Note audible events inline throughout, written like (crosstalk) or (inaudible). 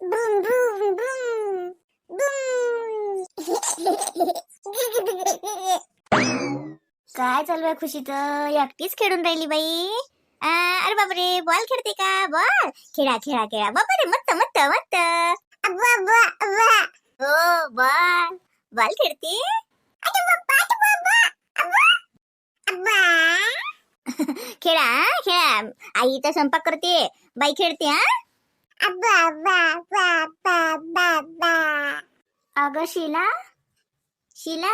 बुम बुम बुम काय चालू आहे खुशीच एकटीच खेळून राहिली बाई. आ, अरे बापरे बॉल खेळते का? बॉल खेळा खेळा खेळा. बापरे मस्त मस्त मस्त. हो बॉल बॉल खेळते? (laughs) खेळा खेळा. आई तर स्वयंपाक करते. बाई खेळते हा? अगं शिला? शिला?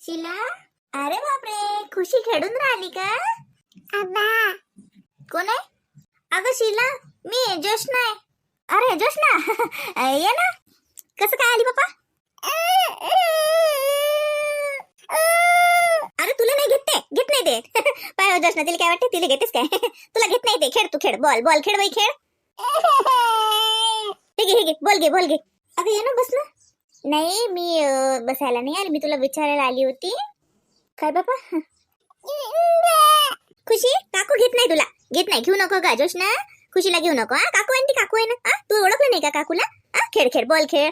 शिला? अरे बापरे खुशी खेळून राहिली का? कोण आहे? अगं शिला मी जोशना आहे. अरे जोशना (laughs) ये ना. कसं काय आली बापा अरे तुला नाही घेत ते घेत नाही ते पाय जोशना तिला काय वाटते तिला घेतेस काय तुला घेत नाही ते खेळ तू खेळ बॉल बॉल खेळ बाई खेळ हे घे हे घे बोल घे बोल घे अगं ये ना बस ना। नाही मी अं, बसायला नाही आली मी तुला विचारायला आली होती। काय बापा (laughs) खुशी? काकू घेत नाही तुला। घेत नाही घेऊ नको का जोशना खुशीला घेऊ नको हा? काकू ती काकू आहे ना? हा? तू ओळखलं नाही का काकूला? हा? खेळ खेळ बॉल खेळ।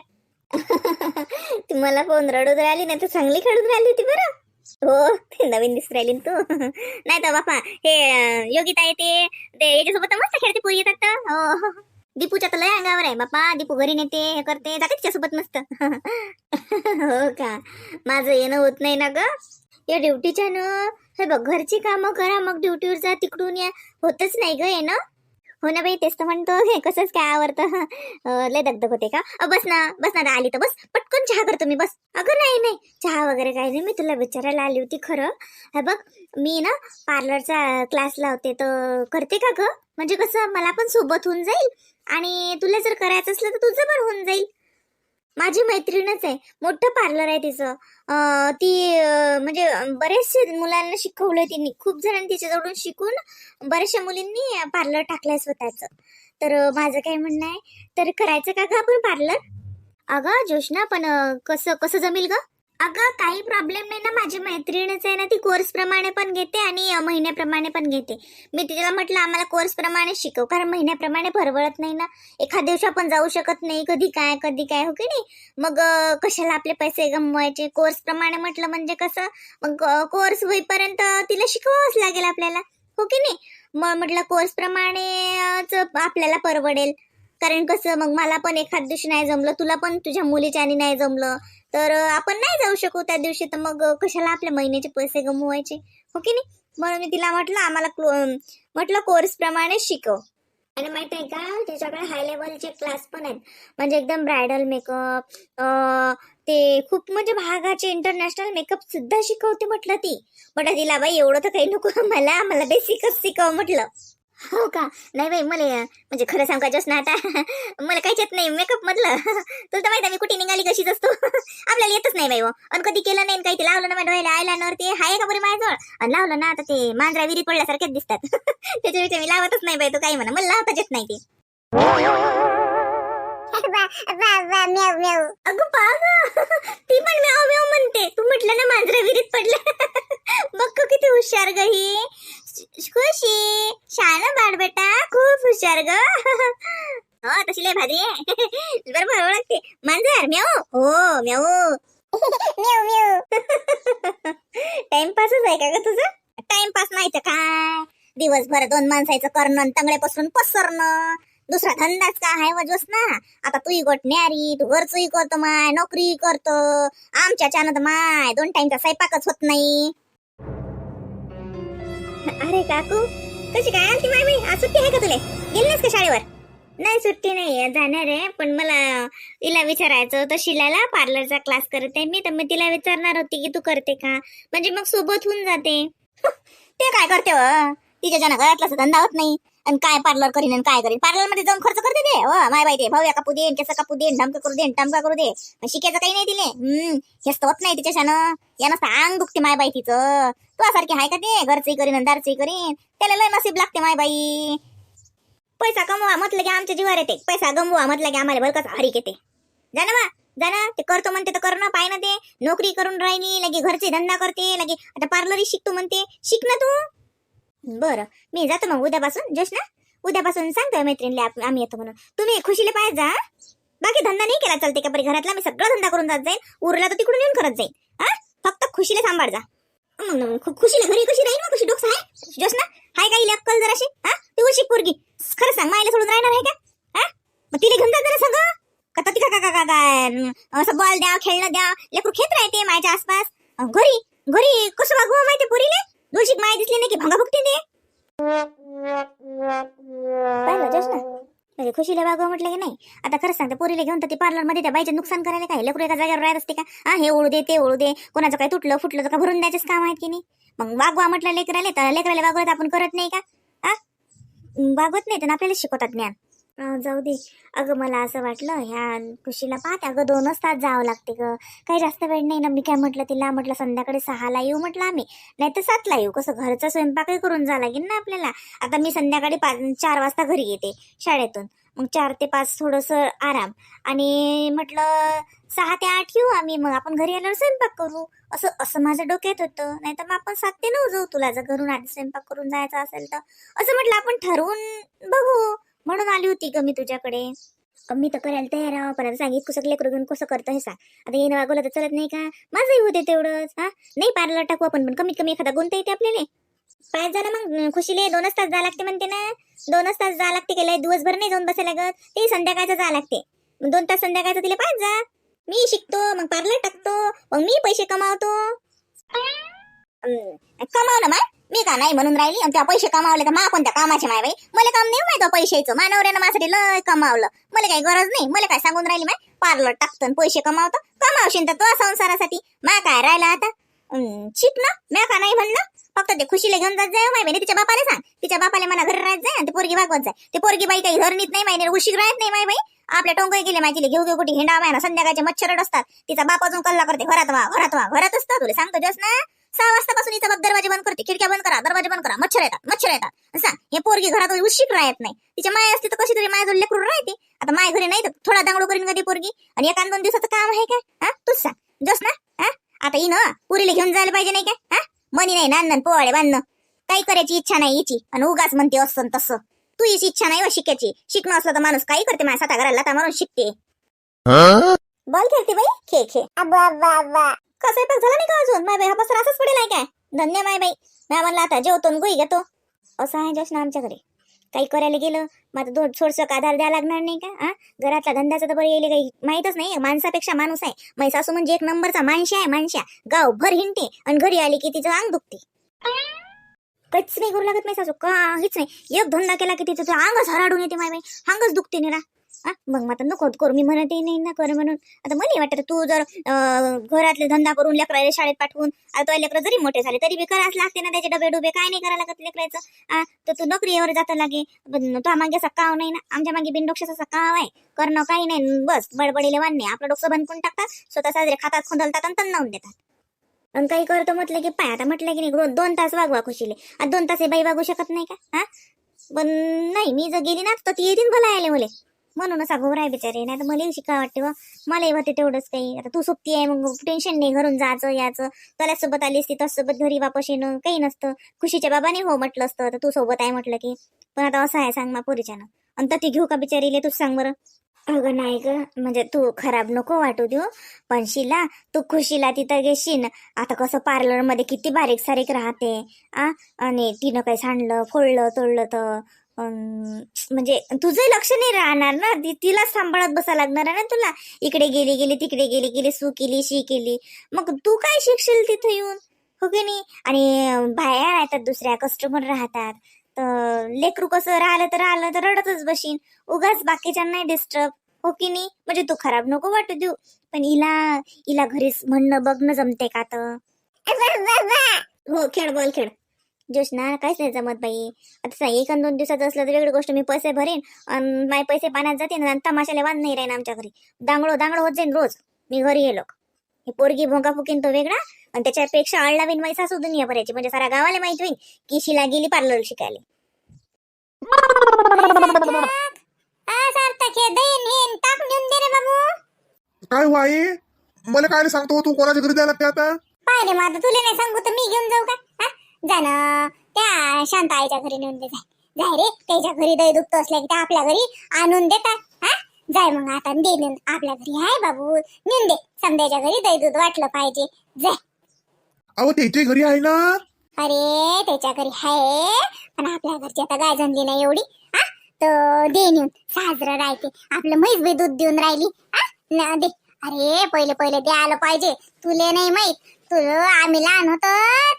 (laughs) ती मला फ़ोन रडून राहिली नाही तर चांगली खेळून राहिली होती बरं. हो ते (laughs) नवीन दिसत राहिली तू. (laughs) नाही तर बापा हे योगिता येते. ते याच्यासोबत मस्त खेळते पोरी येतात तर. हो. हो. (laughs) दीपूच्या तर लय अंगावर आहे बापा दीपू घरी नेते हे करते जाते तिच्यासोबत मस्त. हो का? माझं येणं होत नाही ना ग. या ड्युटीच्या न हे बघ घरची कामं करा मग ड्युटीवर जा तिकडून या. होतच नाही ग येणं. हो ना बाई तेच तर म्हणतो. हे कसंच काय आवडतं अं, लय दगदग होते का? बस ना बस ना आली तर बस. पटकन चहा करतो मी बस. अगं नाही नाही. चहा वगैरे काही नाही. मी तुला विचारायला आली होती खरं. हे बघ मी ना पार्लरचा क्लास लावते तर करते का ग? म्हणजे कसं मला पण सोबत होऊन जाईल. आणि तुला जर करायचं असलं तर तुझं पण होऊन जाईल. माझी मैत्रीणच आहे. मोठं पार्लर आहे तिचं. ती म्हणजे बरेचसे मुलांना शिकवलंय तिने. खूप जणांनी तिच्याजवळून शिकून बऱ्याचशा मुलींनी पार्लर टाकलंय स्वतःचं. तर माझं काय म्हणणं आहे? तर करायचं का ग आपण पार्लर अगं जोशना पण कसं कसं जमेल ग? अगं काही प्रॉब्लेम नाही ना. माझी मैत्रीणच आहे ना ती कोर्सप्रमाणे पण घेते आणि महिन्याप्रमाणे पण घेते. मी तिला म्हटलं आम्हाला कोर्सप्रमाणे शिकव कारण महिन्याप्रमाणे परवडत नाही ना. एखाद दिवशी आपण जाऊ शकत नाही. कधी काय कधी काय हो की नाही? मग कशाला आपले पैसे गमवायचे? कोर्सप्रमाणे म्हटलं म्हणजे कसं? मग कोर्स होईपर्यंत तिला शिकवावंच लागेल आपल्याला हो की नाही? मग म्हटलं कोर्सप्रमाणेच आपल्याला परवडेल. कारण कसं मग मला पण एखाद दिवशी नाही जमलं तुला पण तुझ्या मुलीच्या आणि नाही जमलं तर आपण नाही जाऊ शकू त्या दिवशी तर मग कशाला आपल्या महिन्याचे पैसे गमवायचे? हो की नाही? म्हणून मी तिला म्हटलं आम्हाला म्हटलं कोर्स प्रमाणे शिकव. आणि माहीत आहे का त्याच्याकडे हाय लेवलचे क्लास पण आहेत. म्हणजे एकदम ब्रायडल मेकअप ते खूप म्हणजे भागाचे इंटरनॅशनल मेकअप सुद्धा शिकवते म्हटलं ती. म्हटलं तिला बाई एवढं तर काही नको (laughs) मला मला बेसिकच शिकव म्हटलं. हो का? नाही बाई मला म्हणजे खरं सांगायचंच ना आता मला काहीच येत नाही मेकअप मधलं. तुला तर माहिती आहे मी कुठे निघाली कशीच असतो. आपल्याला येतच नाही बाई हो. आणि कधी केलं नाही आणि काही ते लावलं ना माझ्या डोळ्याला आयलानवर ते हाय का बरी माझ्याजवळ? आणि लावलं ना आता ते मांजरा विहिरीत पडल्यासारखेच दिसतात. (laughs) त्याच्यापेक्षा मी लावतच नाही बाई तो काही म्हणा. मला लावताच येत नाही ते. अगं बागा ती पण म्याव म्याव म्हणते. तू म्हटलं ना मांजरा विहिरीत पडलं. बघ किती हुशार ग ही. खुशी. शान बाळ बेटा. खूप हुशार ग. हो तशी लय भारी आहे. बरोबर ओळखते. मांजर म्याव हो म्याव म्याव म्याव टाइमपासच आहे का ग तुझं? टाइमपास नाही तर काय? दिवसभर दोन माणसाचं करणं आणि तंगड्यापासून पसरणं. दुसरा धंदाच का आहे वजोस ना? आता तूही गोटण्यारी तू घरचंही करतो माय नोकरी करतो. आमच्या चानत माय दोन टाइमचा स्वयंपाकच होत नाही. अरे काकू कशी काय आलती माय बाई? आज सुट्टी आहे का तुले? गेली का शाळेवर? नाही सुट्टी नाही जाणार आहे पण मला तिला विचारायचं होतं शिलाला. पार्लरचा क्लास करते मी तर मी तिला विचारणार होती की तू करते का? म्हणजे मग सोबत होऊन जाते. (laughs) ते काय करते हो? तिच्या जण घरातलाच धंदा होत नाही. आणि काय पार्लर करीन आणि काय करीन? पार्लरमध्ये जाऊन खर्च करते ते. हो माय बाई ते. भाऊया कापू देन केस कापू देन ढमक करू देन टमका करू दे. शिकायचं काही नाही दिले. हम्म हेच तर होत नाही तिच्याशानं. यानं सांग दुखते माय बाई तिचं. तुझ्यासारखी आहे का ते? घरचंही करीन आणि दारचंही करीन. त्याला लय नसीब लागते माय बाई. पैसा कमवा म्हटलं की आमच्या जीवावर येते. पैसा गमवा म्हटलं की आम्हाला बरं कसं हरीक येते. जा वा जा ते करतो म्हणते तर करणं पाय ना ते. नोकरी करून राहिली लगे घरचे धंदा करते लगे आता पार्लरही शिकतो म्हणते. शिक ना तू. बरं. मी जातो मग उद्यापासून जश ना उद्यापासून सांगतो मैत्रिणीला आम्ही येतो म्हणून. तुम्ही खुशीला पाहिजे जा बाकी धंदा नाही केला चालते का बरी? घरातला मी सगळा धंदा करून जात जाईल उरला तर तिकडून येऊन करत जाईल हा. फक्त खुशीला सांभाळ जा. मग खुशीला घरी कशी राहील मग कशी डोक्स आहे जस ना हाय काही अक्कल जराशी हा. ती उशी पोरगी. खरं सांग मायला सोडून राहणार आहे का? हा. मग तिला घेऊन जात जरा सगळं. का ती का का काय असं बॉल द्या खेळणं द्या. लेकरू खेत राहते मायच्या आसपास. घरी घरी कसं वागू हो माहिती पुरीले? दोषी माय दिसली नाही की भांगा खरंच सांगते पोरीला घेऊन तर ती पार्लरमध्ये त्या बाईचं नुकसान करायला काय? लेकरू एका जागेवर राहत असते का? हा हे ओळू दे ते ओळू दे. कोणाचं काय तुटलं फुटलं तर का भरून द्यायचंच काम आहेत की नाही? मग वागवा म्हटलं लेकराले तर लेकराला वागवत आपण करत नाही का? हा वागवत नाही तर आपल्याला शिकवतात ज्ञान. जाऊ दे. अगं मला असं वाटलं ह्या खुशीला पाहते. अगं दोनच तास जावं लागते ग. काही जास्त वेळ नाही ना. मी काय म्हटलं तिला? म्हटलं संध्याकाळी सहाला येऊ म्हटलं आम्ही. नाही तर सातला येऊ. कसं घरचा स्वयंपाकही करून जा लागेल ना आपल्याला. आता मी संध्याकाळी पाच चार वाजता घरी येते शाळेतून. मग चार ते पाच थोडंसं आराम. आणि म्हटलं सहा ते आठ येऊ आम्ही मग आपण घरी आल्यावर स्वयंपाक करू. असं असं माझ्या डोक्यात होतं. नाही तर मग आपण सात ते नऊ जाऊ तुला जर घरून आधी स्वयंपाक करून जायचा असेल तर. असं म्हटलं आपण ठरवून बघू. म्हणून आली होती ग मी तुझ्याकडे. मी तर करायला तयार आहो पण आता सांगित कुसं लेकरं करून कसं करतं हे सांग. आता येणं वागवलं तर चलत नाही का? माझंही होते तेवढंच हा? नाही पार्लर टाकू आपण पण कमीत कमी एखादा गुंत येते आपल्याला. पाय झालं मग खुशीले दोनच तास जा लागते म्हणते ना. दोनच तास जा लागते गेलाय दिवसभर नाही जाऊन बसायला लागत. ते संध्याकाळचं जा लागते. मग दोन तास संध्याकाळचं तिला पाच जा. मी शिकतो मग पार्लर टाकतो मग मी पैसे कमावतो. कमाव ना माय मी का नाही म्हणून राहिली? आणि त्या पैसे कमावले तर मा कोणत्या कामाचे माय बाई? मला काम नाही हो माहिती हो पैशाचं. मानवऱ्यानं माझ्यासाठी लय कमावलं. मला काही गरज नाही. मला काय सांगून राहिली माय? पार्लर टाकतो पैसे कमावतो. कमावशील तर तो संसारासाठी. मा काय राहिला आता? शिक ना. म्या का नाही म्हणलं फक्त ते खुशीला घेऊन जात जाय हो, माय बहिणी. तिच्या बापाला सांग. तिच्या बापाला म्हणा घरी राहत जाय आणि ते पोरगी भागवत जाय. ते पोरगी बाई काही घर नीत नाही माहिती उशीर राहत नाही माय बाई आपल्या टोंगई गेले माझी घेऊ घेऊ कुठे हिंडा माय ना संध्याकाळचे मच्छर असतात तिचा बाप अजून कल्ला करते. घरात वा घरात वा घरात असतं. तुला सांगतो जस ना सहा वाजतापासून हिचा बाप दरवाजे बंद करते. खिडक्या बंद करा दरवाजे बंद करा. मच्छर येतात मच्छर येतात. सांग हे पोरगी घरात उशीर राहत नाही. तिच्या माय असते तर कशी तरी माय लेकरू राहते. आता माय घरी नाही तर थोडा दांगडू करीन कधी पोरगी. आणि एका दोन दिवसाचं काम आहे का हा? तूच सांग. जस ना हा? आता इन ना पुरीला घेऊन जायला पाहिजे नाही का हा? मनी नाही नांदन पोवाडे बांधणं. काही करायची इच्छा नाही हिची. आणि उगाच म्हणते असं तसं. तू हिची इच्छा नाही व शिकायची. शिकणं असलं तर माणूस काही करते माझ्या साता घराला लाथा मारून शिकते. बॉल खेळते बाई? खे खे कसं स्वयंपाक झाला नाही का अजून? माय बाई हा पसरा असंच पडेल आहे काय? धन्य माय बाई. मी म्हणलं आता जेवतो गुई घेतो. असं आहे जस्ट आमच्या घरी काही करायला गेलं मग आता दोन थोडसं आधार द्यायला लागणार नाही का? हा घरातला धंद्याचं तर बरं येईल काही माहीतच नाही. माणसापेक्षा माणूस आहे. मै सासू म्हणजे एक नंबरचा माणशी आहे माणशा गाव भर हिंडते आणि घरी आली की तिचं अंग दुखते. काहीच नाही करू लागत नाही सासू काहीच नाही. एक धंदा केला की तिचं अंगच हराडून येते माय बाई. अंगच दुखते निरा. हा मग आता नको करू. मी म्हणतही नाही ना कर म्हणून. आता मला वाटत तू जर अं, घरातले धंदा करून लेकराला शाळेत पाठवून आता तो लेकरं जरी मोठे झाले तरी बी करावंच लागते ना त्याचे डबे डुबे काय नाही करायला लागत लेकरायचं तर तू नोकरीवर जाता लागे. तो मागे सकाव नाही ना. आमच्या मागे बिनडोक्षाचा सकाव आहे. करणं काही नाही. बस बडबडीले नाही आपलं डोकं बंद करून टाकतात. स्वतः साजरे खातात खोदलतात आणि तन्नावून देतात. आणि काही करतो म्हटलं की पाय आता म्हटलं की नाही रोज दोन तास वागवा खुशीले. आता दोन तास हे बाई वागू शकत नाही का? हा पण नाही मी जर गेली ना तर ती येतील बोलायला मुले. म्हणूनच असा घोर आहे बिचारे. नाही तर मला शिका वाटते व मलाही होते तेवढंच काही. आता तू सोबती आहे मग टेन्शन नाही घरून जायचं याचं त्याला सोबत आली असती सोबत घरी वापस येणं काही नसतं. खुशीच्या बाबाने हो म्हटलं असतं. तर तू सोबत आहे म्हटलं की. पण आता असं आहे सांग मा पोरीच्यानं. आणि तर ती घेऊ का बिचारीले? तू सांग बरं. अगं नाही ग. म्हणजे तू खराब नको वाटू देऊ. पण शिला तू खुशीला तिथं घेशील आता कसं पार्लरमध्ये किती बारीक सारीक राहते. आ? आणि तिनं काही सांडलं फोडलं तोडलं तर. म्हणजे तुझंही लक्ष नाही राहणार ना? ती तिला सांभाळत बसा लागणार आहे ना तुला? इकडे गेली गेली तिकडे गेली गेली सू केली शी केली. मग तू काय शिकशील तिथं येऊन? हो की नाही? आणि बाया राहतात दुसऱ्या कस्टमर राहतात. तर लेकरू कसं राहिलं तर राहिलं तर रडतच बशीन. उगाच बाकीच्यांना डिस्टर्ब हो की नाही? म्हणजे तू खराब नको वाटू देऊ. पण हिला हिला घरीच म्हणणं बघणं जमते का तर (laughs) हो खेळ बोल खेळ. जोशना काहीच नाही जमत बाई. आता एक आणि दोन दिवसाचं असलं तर वेगळी गोष्ट मी पैसे भरेन आणि माझे पैसे पाण्यात जाते आणि तमाशाला वाद नाही राहीन आमच्या घरी. दांगडो दांगडो होत जाईन रोज. मी घरी गेलो हे पोरगी भोंगा फुकीन तो वेगळा आणि त्याच्यापेक्षा आळला बिन माई सासू दुनिया भरायची. म्हणजे सारा गावाला माहीत होईल की शिला गेली पार्लर शिकायला. काय हो आई? मला काय सांगतो तू कोणाच्या घरी लागते आता? पाय रे माझं तुला नाही सांगू तर मी घेऊन जाऊ का? जा ना त्या शांत आईच्या घरी नेऊन दे जाय. जाय रे त्याच्या घरी दही दुखत असल्या की त्या आपल्या घरी आणून देतात हा? जाय मग आता दे नेऊन आपल्या घरी हाय बाबू. नेऊन दे. समजायच्या घरी दही दूध वाटलं पाहिजे. जाय. अहो त्याच्या घरी आहे ना? अरे त्याच्या घरी आहे. पण आपल्या घरची आता गाय जमली नाही एवढी हा? तर दे नेऊन. साजरं राहते. आपलं म्हैस बी दूध देऊन राहिली हा? न दे. अरे पहिले पहिले ते आलं पाहिजे. तुले नाही माहीत. तुला आम्ही लहान होतो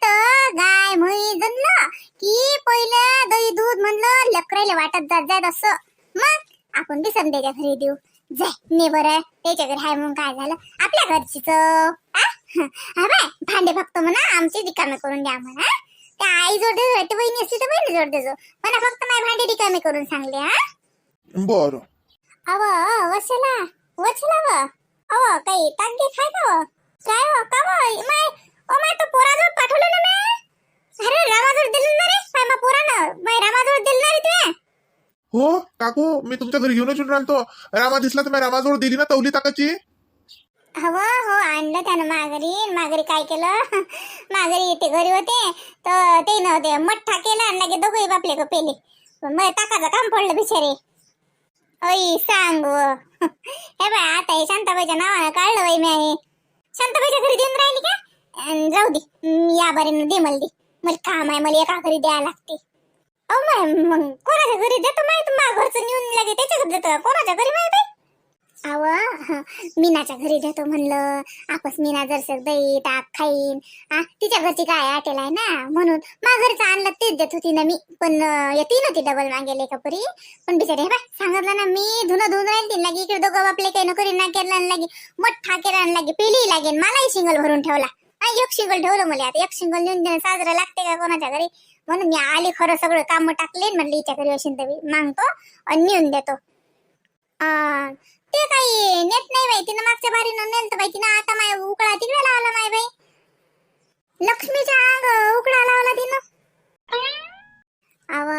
तर गाय म्हैस जमलं की पहिलं दही दूध म्हणलं लकरायला वाटत जात जात असं. मग आपण बी समजायच्या घरी देऊ. जाय ने बरं. त्याच्या घरी हाय म्हणून काय झालं? आपल्या घरचीच. हा बाय भांडे फक्त म्हणा आमचे रिकामे करून द्या म्हणा. त्या आई जोड देजो ते बहिणी असली तर बहिणी जोड देजो म्हणा फक्त माझे भांडे रिकामे करून सांगले हा? बर. अव वसला वचला व अव काही तांगे खाय का? काय व का व माय ओ माय तो पोराजवळ पाठवलं ना मी अरे रामाजवळ दिलं ना रे काय मा पोरानं माय रामाजवळ दिलं ना रे तुम्ही हो काकू मी तुमच्या घरी घेऊनच येऊन राहिलो रामा दिसला तर मी रामाजवळ दिली ना तवली ताकाची हो हो आणलं त्यानं माघारी माघारी काय केलं माघारी येते घरी होते तर ते नव्हते मठ्ठा केला आणि लगे दोघे बापले का पेले पण मग टाकाचं काम पडलं बिचारे ओय सांग. हे बाय आता हे शांताबाईच्या नावानं काढलं बाई मी हे शांताबाईच्या घरी देऊन राहिली का? अन जाऊ दे मी या बारीनं दे मला दे. मला काम आहे मला एका घरी द्यायला लागते. अहो मग कोणाच्या घरी देतो? माहिती माझ्या घरचं नेऊन लागे त्याच्या घरी देतो कोणाच्या घरी माहिती बाई अव मीनाच्या घरी जातो म्हणलं. आपस मीना जर दही ताक खाईन. आ तिच्या घरची काय आटेल आहे ना? म्हणून मा घरचं आणलं तेच देत होती ना मी. पण अं, येते नव्हती डबल मागेल का पण बिचारे बाय सांगितलं ना मी धुणं धुवून राहील ती लागे. इकडे दोघं बापले काही नोकरी ना केला आणि लागे. मोठा केला आणि लागे पेली लागेल मलाही शिंगल भरून ठेवला. एक शिंगल ठेवलं मला आता. एक शिंगल नेऊन देणं साजरं लागते का कोणाच्या घरी? म्हणून मी आले खरं सगळं काम टाकले म्हणलं हिच्या घरी असेल तर. मागतो आणि नेऊन देतो. ते काही. नेत नाही बाई. तिनं मागच्या बारीनं नेल तर बाई. तिनं आता माय उकळा तिकडे लावला माय बाई. लक्ष्मीच्या अंग उकळा लावला तिनं. अव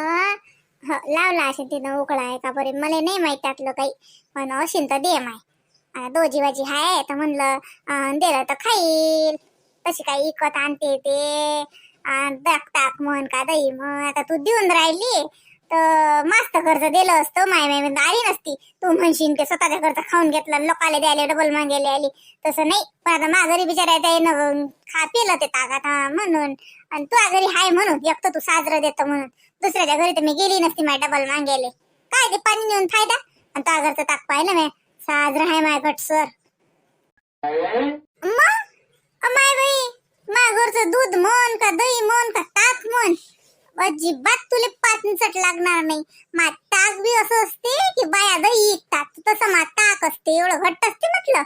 लावला असेल तिनं उकळा आहे का बरे मला नाही माहीत त्यातलं काही. पण असेल तर दे माय. दोजी बाजी हाय तर म्हणलं दिलं तर खाईल. तशी काही इकत आणते ते. दाक टाक म्हण का दही म्हण. आता तू देऊन राहिली. तर मस्त कर्ज दिलं असतं माय माय आली नसती. तू म्हणशील ते स्वतःच्या कर्ज खाऊन घेतला लोकाला द्यायला डबल मागेले आली. तसं नाही. पण आता माघारी बिचारा त्यानं खा पिलं ते ताकात हा, म्हणून. आणि तू घरी हाय म्हणून एक तर तू साजरं देतो म्हणून. दुसऱ्याच्या घरी तर मी गेली नसती माय डबल मागेले. काय ते पाणी नेऊन फायदा? आणि त्या घरचं ताक पाहिलं मी. साजरं हाय माय घट सर. मग? माय बाई मा घरचं दूध म्हण का दही म्हण का ताक म्हण? अजिबात तुले पाचट लागणार नाही. मा ताक बी असं असते की बाया दही विकतात तसं मा ताक असते. एवढं घट्ट असते म्हटलं.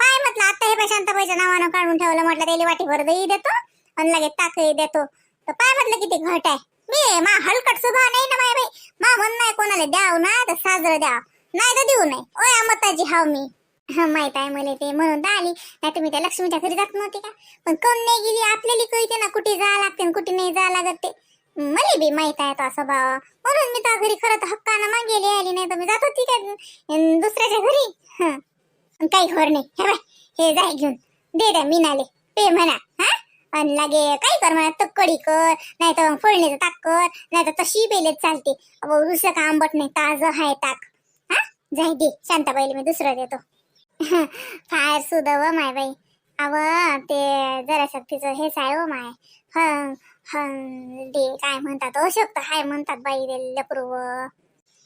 पाय म्हटलं आता हे शांताबाईच्या नावानं काढून ठेवलं म्हटलं त्याला वाटीभर दही देतो आणि लगेच ताकही देतो. तर पाय म्हटलं किती घट आहे. मी मा हलकट स्वभाव नाही ना माय बाई. मा म्हण नाही कोणाला द्याव ना तर साजरं द्याव. नाही तर देऊ नाही ओय अमताजी हाव मी. हा माहीत आहे मला ते. म्हणून तर आली. नाही तुम्ही त्या लक्ष्मीच्या घरी जात नव्हते का? पण कोण नाही गेली आपल्याला कळते ना कुठे जावं लागते कुठे नाही जावं लागत ते. मला बी माहीत आहे तो स्वभाव. म्हणून मी त्या घरी खरं तर हक्कानं मागेली आली नाही तर मी जात होती का अं, दुसऱ्याच्या घरी. हं. अन काही खबर नाही. हे बाय हे जाय घेऊन. दे द्या मीनाले. पे म्हणा हा? आणि लागे काय कर म्हणा तर कडी कर नाही तर फोडणीचं ताक कर नाही तर तशी पेलेच चालते. अहो दुसरं का आंबट नाही ताज हाय ताक. हा? जाय दे शांताबाईला मी दुसरं देतो. फार सुदव माय बाई. अव ते जरा शक्तीचं हेच आहे हो माय. हं हं ते काय म्हणतात हो, अशक्त हाय म्हणतात बाई रे लपरू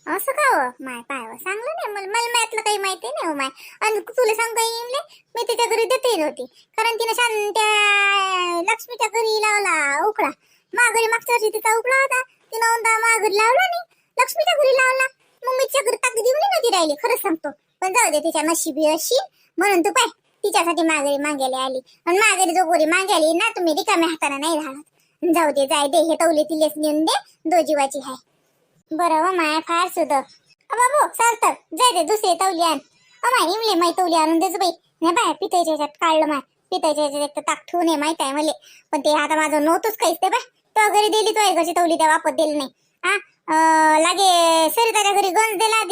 असं का हो माय पाय व. चांगलं नाही मला मला माहितलं काही माहिती नाही हो माय. आणि तुला सांगता येईल मी तिच्या घरी देते नव्हती. कारण तिने शान त्या लक्ष्मीच्या घरी लावला उकळा. माघरी मागच्या वर्षी तिचा उकळा होता तिनं म्हणता माघरी लावला नाही लक्ष्मीच्या घरी लावला. मग मी घरी ताकद देऊन नव्हती राहिली खरंच सांगतो. पण जाऊ दे तिच्या नशिबी अशी. म्हणून तू पाय तिच्यासाठी माघारी मागायला आली. आणि माघारी जो गोरी मागायली ना तुम्ही रिकाम्या हाताने नाही राहत जाऊ दे जाय दे हे तवले तिलेच नेऊन दे दो जीवाची हाय. बरं व माया फार सुद बाबू सार्थक जाय दे दुसरी तवली आण. अमाय इमले माय तवली आणून देच बाई. नाही बाय पितायच्या ह्याच्यात काढलं माय. पितायच्या ह्याच्यात एक तर ताक ठेवू नये माहीत आहे मले. पण ते आता माझं नव्हतंच काहीच ते बाय. तो घरी दिली तो घरची तवली त्या वापस दिली नाही. हा लागे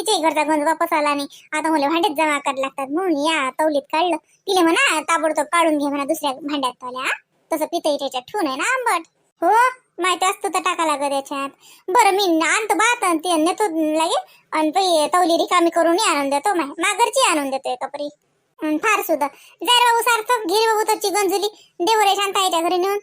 तिच्याही घरचा गंज वापस आला नाही. आता मला भांड्यात जमा करायला लागतात म्हणून या तवलीत काढलं. तिले म्हणा ताबडतोब काढून घे म्हणा दुसऱ्या भांड्यात तवल्या तसं पितळीच्या ह्याच्यात ठेवू ना आंबट. हो माहिती असतो तर टाका लागत याच्यात बरं मी आणतो बात ते नेतो लागे. आणि पै तवली रिकामी करून आणून देतो माय माघरची आणून देतो कपरी फार सुद्धा. जय बाबू सार्थक घे बाबू तर गंजुली. देवरे शांत त्या घरी नेऊन.